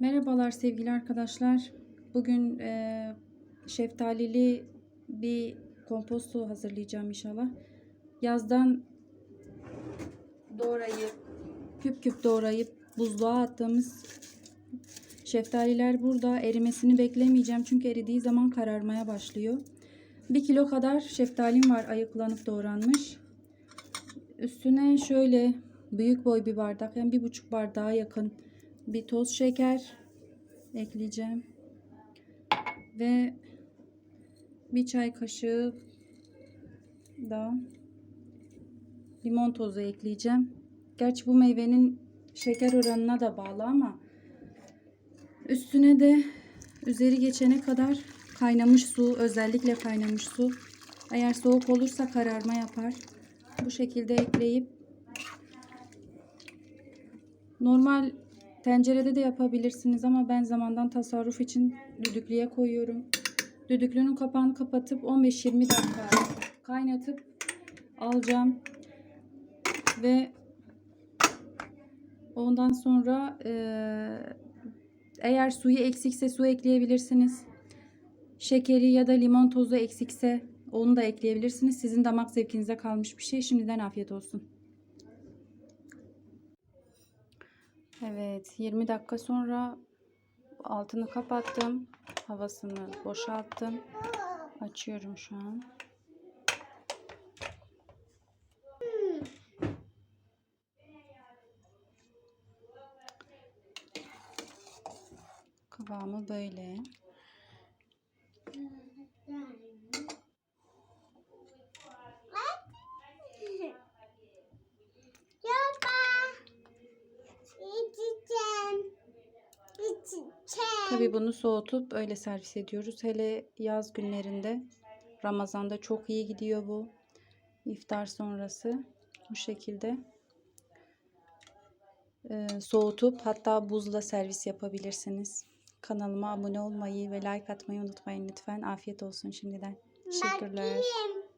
Merhabalar sevgili arkadaşlar. Bugün e, şeftalili bir komposto hazırlayacağım inşallah. Yazdan doğrayıp küp küp doğrayıp buzluğa attığımız şeftaliler burada. Erimesini beklemeyeceğim çünkü eridiği zaman kararmaya başlıyor. 1 kilo kadar şeftalim var ayıklanıp doğranmış. Üstüne şöyle büyük boy bir bardak yani bir buçuk bardağa yakın bir toz şeker ekleyeceğim. Ve bir çay kaşığı da limon tozu ekleyeceğim. Gerçi bu meyvenin şeker oranına da bağlı ama üstüne de üzeri geçene kadar kaynamış su, özellikle kaynamış su. Eğer soğuk olursa kararma yapar. Bu şekilde ekleyip normal tencerede de yapabilirsiniz ama ben zamandan tasarruf için düdüklüye koyuyorum. Düdüklünün kapağını kapatıp 15-20 dakika kaynatıp alacağım. Ve ondan sonra eee, eğer suyu eksikse su ekleyebilirsiniz. Şekeri ya da limon tozu eksikse onu da ekleyebilirsiniz. Sizin damak zevkinize kalmış bir şey. Şimdiden afiyet olsun. Evet, 20 dakika sonra altını kapattım. Havasını boşalttım. Açıyorum şu an. Kıvamı böyle. Tabii bunu soğutup öyle servis ediyoruz. Hele yaz günlerinde Ramazan'da çok iyi gidiyor bu. İftar sonrası bu şekilde Ee, soğutup hatta buzla servis yapabilirsiniz. Kanalıma abone olmayı ve like atmayı unutmayın lütfen. Afiyet olsun şimdiden. Teşekkürler.